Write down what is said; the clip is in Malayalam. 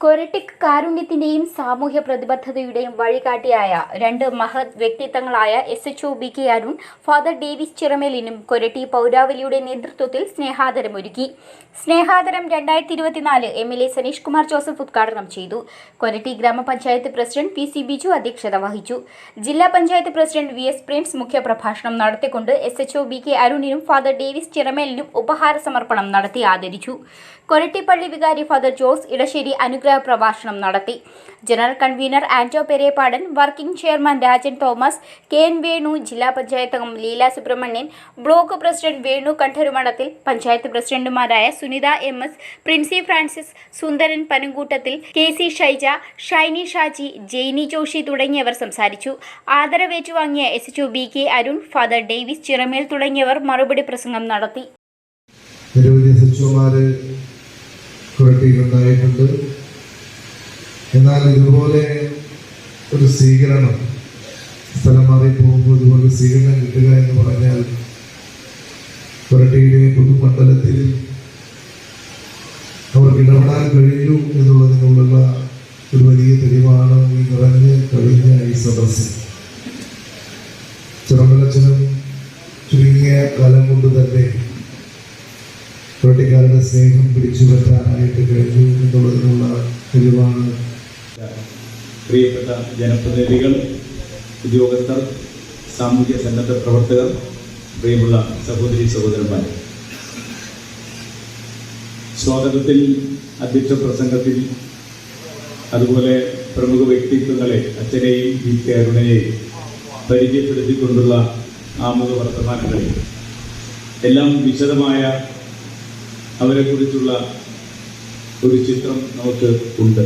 കൊരട്ടിക് കാരുണ്യത്തിന്റെയും സാമൂഹ്യ പ്രതിബദ്ധതയുടെയും വഴികാട്ടിയായ രണ്ട് മഹത് വ്യക്തിത്വങ്ങളായ S H O B K Arun father Davis ചിറമേലിനും Koratty പൗരാവലിയുടെ നേതൃത്വത്തിൽ സ്നേഹാദരം ഒരുക്കി സ്നേഹാദരം രണ്ടായിരത്തി ഇരുപത്തിനാല് M L A Saneesh Kumar Joseph ഉദ്ഘാടനം ചെയ്തു. കൊരട്ടി ഗ്രാമപഞ്ചായത്ത് പ്രസിഡന്റ് പി സി ബിജു അധ്യക്ഷത വഹിച്ചു. ജില്ലാ panchayat president V S Prems മുഖ്യപ്രഭാഷണം നടത്തിക്കൊണ്ട് S H O B K അരുണിനും father Davis ചിറമേലിനും ഉപഹാര സമർപ്പണം നടത്തി ആദരിച്ചു. കൊരട്ടിപ്പള്ളി വികാരി ഫാദർ ജോസ് ഇടശ്ശേരി അനുഗ്രഹ പ്രഭാഷണം നടത്തി. General convener Anto Pereppadan working chairman Rajan Thomas K N Venu ജില്ലാ പഞ്ചായത്ത് അംഗം ലീല സുബ്രഹ്മണ്യൻ ബ്ലോക്ക് പ്രസിഡന്റ് വേണു കണ്ഠരുമഠത്തിൽ പഞ്ചായത്ത് പ്രസിഡന്റുമാരായ Sunitha M S Princy Francis Sundaran Panankoottathil K C Shaija Shiny Shaji Jainy Joshy തുടങ്ങിയവർ സംസാരിച്ചു. ആദരവേറ്റുവാങ്ങിയ S H B K Arun father Davis Chiramel തുടങ്ങിയവർ മറുപടി പ്രസംഗം നടത്തി. നിരവധി സച്ചിവന്മാര് കുരട്ടിയിലുണ്ടായിട്ടുണ്ട്. എന്നാൽ ഇതുപോലെ ഒരു സ്വീകരണം സ്ഥലം മാറി പോകുമ്പോൾ ഇതുപോലെ സ്വീകരണം കിട്ടുക എന്ന് പറഞ്ഞാൽ പുരട്ടിയിലെ പൊതുമണ്ഡലത്തിൽ അവർക്ക് ഇടപെടാൻ കഴിഞ്ഞു എന്നുള്ളതിനുള്ള ഒരു വലിയ തെളിവാണ് ഈ നിറഞ്ഞ് കഴിഞ്ഞ ഈ സദസ്സ് ചിറമ്പലച്ചനും ചുരുങ്ങിയ കാലം കൊണ്ട് തന്നെ പുരട്ടിക്കാരുടെ സ്നേഹം പിടിച്ചു പറ്റാനായിട്ട് കഴിഞ്ഞു എന്നുള്ളതിനുള്ള തെളിവാണ് പ്രിയപ്പെട്ട ജനപ്രതിനിധികൾ ഉദ്യോഗസ്ഥർ സാമൂഹ്യ സന്നദ്ധ പ്രവർത്തകർ പ്രിയമുള്ള സഹോദരി സഹോദരന്മാർ സ്വാഗതത്തിൽ അധ്യക്ഷ പ്രസംഗത്തിൽ അതുപോലെ പ്രമുഖ വ്യക്തിത്വങ്ങളെ അച്ഛനെയും വി കെ അരുണനെയും പരിചയപ്പെടുത്തിക്കൊണ്ടുള്ള ആമുഖ വർത്തമാനങ്ങളിൽ എല്ലാം വിശദമായ അവരെക്കുറിച്ചുള്ള ഒരു ചിത്രം നമുക്ക് ഉണ്ട്.